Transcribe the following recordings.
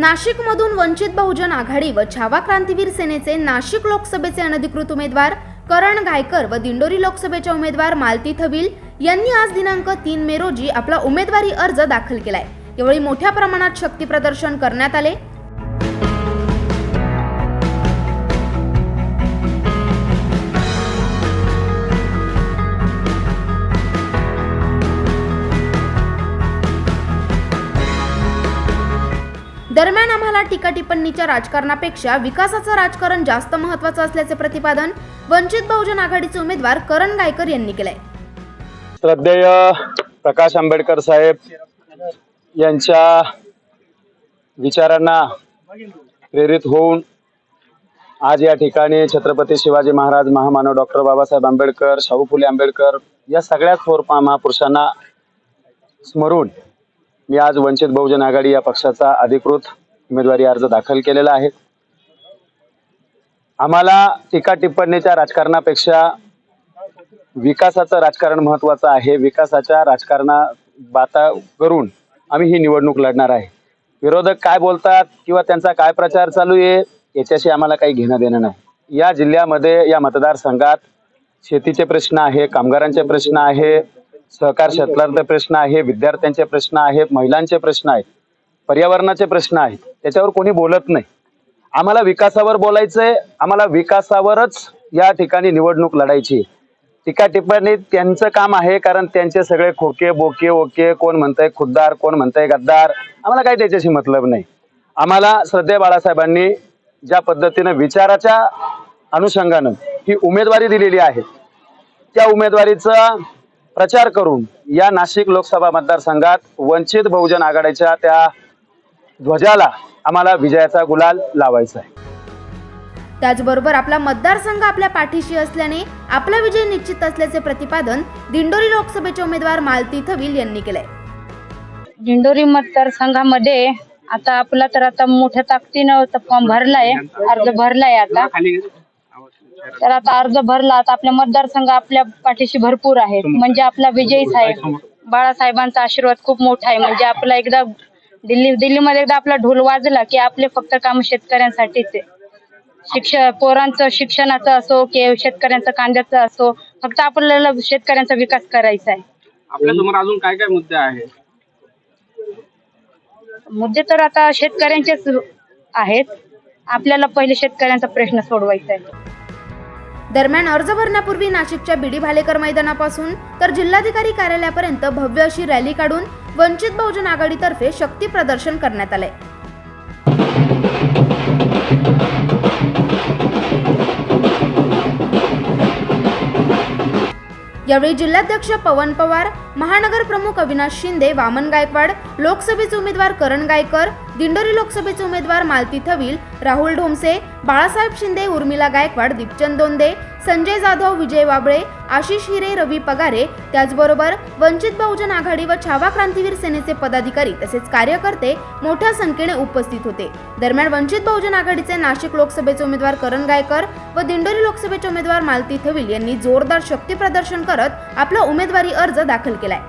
नाशिकमधून वंचित बहुजन आघाडी व छावा क्रांतीवीर सेनेचे नाशिक लोकसभेचे अनधिकृत उमेदवार करण गायकर व दिंडोरी लोकसभेच्या उमेदवार मालती थविल यांनी आज दिनांक तीन मे रोजी आपला उमेदवारी अर्ज दाखल केलाय. यावेळी मोठ्या प्रमाणात शक्ती प्रदर्शन करण्यात आले. दरम्यान आम्हाला टीका टिप्पणीच्या राजकारणापेक्षा विकासाचं राजकारण जास्त महत्वाचं असल्याचे प्रतिपादन वंचित बहुजन आघाडीचे उमेदवार करण गायकर यांनी केलंय. श्रद्धेय प्रकाश आंबेडकर साहेब यांच्या विचारांना प्रेरित होऊन आज या ठिकाणी छत्रपती शिवाजी महाराज महामानव डॉक्टर बाबासाहेब आंबेडकर शाहू फुले आंबेडकर या सगळ्याच थोर महापुरुषांना स्मरून मी आज वंचित बहुजन आघाडी या पक्षाचा अधिकृत उमेदवारी अर्ज दाखल केलेला आहे. आम्हाला टीका टिप्पणीच्या राजकारणापेक्षा विकासाचं राजकारण महत्वाचं आहे. विकासाच्या राजकारणा बाता करून आम्ही ही निवडणूक लढणार आहे. विरोधक काय बोलतात किंवा त्यांचा काय प्रचार चालू आहे याच्याशी आम्हाला काही घेणं देणं नाही. या जिल्ह्यामध्ये या मतदारसंघात शेतीचे प्रश्न आहे कामगारांचे प्रश्न आहे सहकार क्षेत्रातले प्रश्न आहे विद्यार्थ्यांचे प्रश्न आहेत महिलांचे प्रश्न आहेत पर्यावरणाचे प्रश्न आहेत त्याच्यावर कोणी बोलत नाही. आम्हाला विकासावर बोलायचंय आम्हाला विकासावरच या ठिकाणी निवडणूक लढायची. टीका टिप्पणी त्यांचं काम आहे कारण त्यांचे सगळे खोके बोके ओके कोण म्हणतंय खुद्दार कोण म्हणतंय गद्दार आम्हाला काही त्याच्याशी मतलब नाही. आम्हाला श्रद्धे बाळासाहेबांनी ज्या पद्धतीनं विचाराच्या अनुषंगानं ही उमेदवारी दिलेली आहे. त्या उमेदवारीचा प्रचार करून या नाशिक लोकसभा मतदारसंघात वंचित बहुजन आघाडीच्या त्या ध्वजाला आम्हाला विजयाचा गुलाल लावायचा आहे. त्याचबरोबर आपला मतदारसंघ आपल्या पाठीशी असल्याने आपला विजय निश्चित असल्याचे प्रतिपादन दिंडोरी लोकसभेचे उमेदवार मालती थविल यांनी केलंय. दिंडोरी मतदारसंघामध्ये आता आपला तर आता मोठ्या ताकदीनं फॉर्म भरलाय अर्ज भरलाय आता. तर आता अर्ज भरला आता आपल्या मतदारसंघ आपल्या पाठीशी भरपूर आहे. म्हणजे आपला विजयीच आहे बाळासाहेबांचा आशीर्वाद खूप मोठा आहे. म्हणजे आपला एकदा दिल्ली दिल्लीमध्ये एकदा आपला ढोल वाजला की आपले फक्त काम शेतकऱ्यांसाठीच आहे. शिक्षण पोरांचं शिक्षणाचं असो की शेतकऱ्यांचं कांद्याचं असो फक्त आपल्याला शेतकऱ्यांचा विकास करायचा आहे. आपल्यासमोर अजून काय काय मुद्दे आहेत? मुद्दे तर आता शेतकऱ्यांचेच आहेत. आपल्याला पहिले शेतकऱ्यांचा प्रश्न सोडवायचा आहे. दरम्यान अर्ज भरण्यापूर्वी नाशिकच्या बीडी भालेकर मैदानापासून तर जिल्हाधिकारी कार्यालयापर्यंत भव्य अशी रॅली काढून वंचित बहुजन आघाडीतर्फे शक्ती प्रदर्शन करण्यात आले. यावेळी जिल्हाध्यक्ष पवन पवार महानगर प्रमुख अविनाश शिंदे वामन गायकवाड लोकसभेचे उमेदवार करण गायकर दिंडोरी लोकसभेचे उमेदवार मालती थविल राहुल ढोमसे बाळासाहेब शिंदे उर्मिला गायकवाड दीपचंद दोंदे संजय जाधव विजय वाबळे आशिष हिरे रवी पगारे त्याचबरोबर वंचित बहुजन आघाडी व छावा क्रांतीवीर सेनेचे पदाधिकारी तसेच कार्यकर्ते मोठ्या संख्येने उपस्थित होते. दरम्यान वंचित बहुजन आघाडीचे नाशिक लोकसभेचे उमेदवार करण गायकर व दिंडोरी लोकसभेचे उमेदवार मालती थविल यांनी जोरदार शक्ती प्रदर्शन करत आपला उमेदवारी अर्ज दाखल केलाय.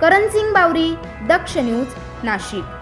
करण सिंग बावरी दक्ष न्यूज नाशिक.